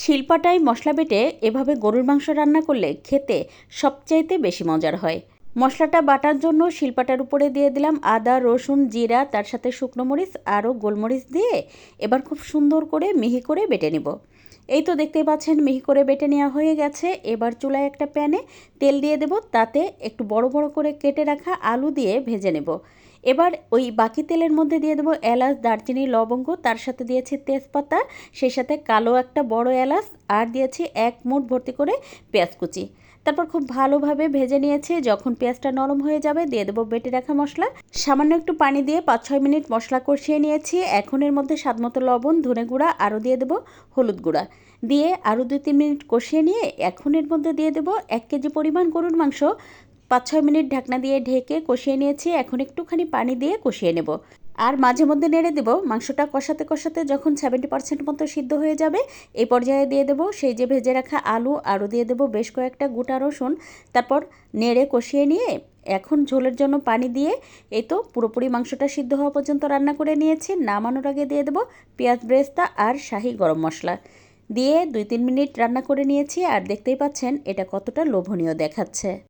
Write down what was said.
শিলপাটায় মশলা বেটে এভাবে গরুর মাংস রান্না করলে খেতে সবচাইতে বেশি মজার হয়। মশলাটা বাটার জন্য শিলপাটার উপরে দিয়ে দিলাম আদা, রসুন, জিরা, তার সাথে শুকনো মরিচ আরও গোলমরিচ দিয়ে এবার খুব সুন্দর করে মিহি করে বেটে নেব। এই তো দেখতেই পাচ্ছেন মিহি করে বেটে নেওয়া হয়ে গেছে। এবার চুলায় একটা প্যানে তেল দিয়ে দেব, তাতে একটু বড় বড় করে কেটে রাখা আলু দিয়ে ভেজে নেব। এবার ওই বাকি তেলের মধ্যে দিয়ে দেবো এলাচ, দারচিনি, লবঙ্গ, তার সাথে দিয়েছি তেজপাতা, সেই সাথে কালো একটা বড় এলাচ আর দিয়েছি এক মুঠ ভর্তি করে পেঁয়াজ কুচি। তারপর খুব ভালোভাবে ভেজে নিয়েছি, যখন পেঁয়াজটা নরম হয়ে যাবে দিয়ে দেবো বেটে রাখা মশলা। সামান্য একটু পানি দিয়ে পাঁচ ছয় মিনিট মশলা কষিয়ে নিয়েছি, এখন এর মধ্যে স্বাদমতো লবণ, ধনে গুঁড়া আরও দিয়ে দেবো হলুদ গুঁড়া। দিয়ে আরও দুই তিন মিনিট কষিয়ে নিয়ে এখন এর মধ্যে দিয়ে দেবো এক কেজি পরিমাণ গরুর মাংস। পাঁচ ছয় মিনিট ঢাকনা দিয়ে ঢেকে কষিয়ে নিয়েছি। এখন একটুখানি পানি দিয়ে কষিয়ে নেব। আর মাঝে মধ্যে নেড়ে দেব। মাংসটা কষাতে কষাতে যখন সেভেন্টি পার্সেন্ট মতো সিদ্ধ হয়ে যাবে, এই পর্যায়ে দিয়ে দেবো সেই যে ভেজে রাখা আলু, আরও দিয়ে দেবো বেশ কয়েকটা গোটা রসুন। তারপর নেড়ে কষিয়ে নিয়ে এখন ঝোলের জন্য পানি দিয়ে এই তো পুরোপুরি মাংসটা সিদ্ধ হওয়া পর্যন্ত রান্না করে নিয়েছি। নামানোর আগে দিয়ে দেবো পেঁয়াজ ব্রেস্তা আর শাহি গরম মশলা। দিয়ে দুই তিন মিনিট রান্না করে নিয়েছি। আর দেখতেই পাচ্ছেন এটা কতটা লোভনীয় দেখাচ্ছে।